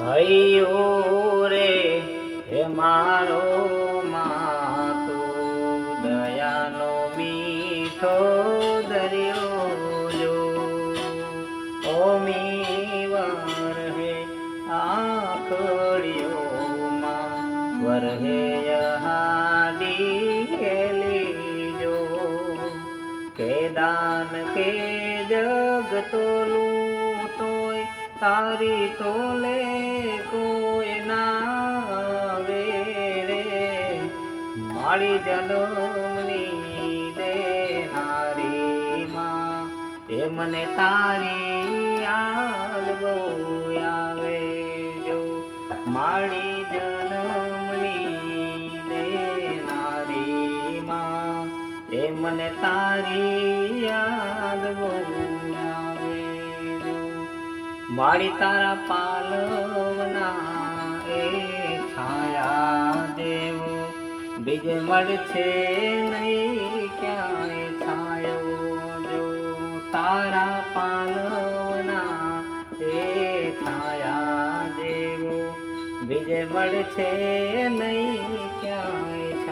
હૈયો હે મારો માતો, દયાનો મીઠો દરિયો જો. ઓમી વર હે આખડિયોમાં વરહે યહાડી લીજો. કે જગ તોલું તારી તોલે કોઈ ના રે મારી જન્મની દેનારી માં. એ મને તારી યાદ બહુ આવે જો મારી જન્મની દેનારી માં. એ મને તારી યાદ બહુ મારી તારા પાલવના એ છાયા દેવો. બીજે મળશે નહીં ક્યાંય છાયો જો. તારા પાલવના એ છાયા દેવો. બીજે મળશે નહીં ક્યાંય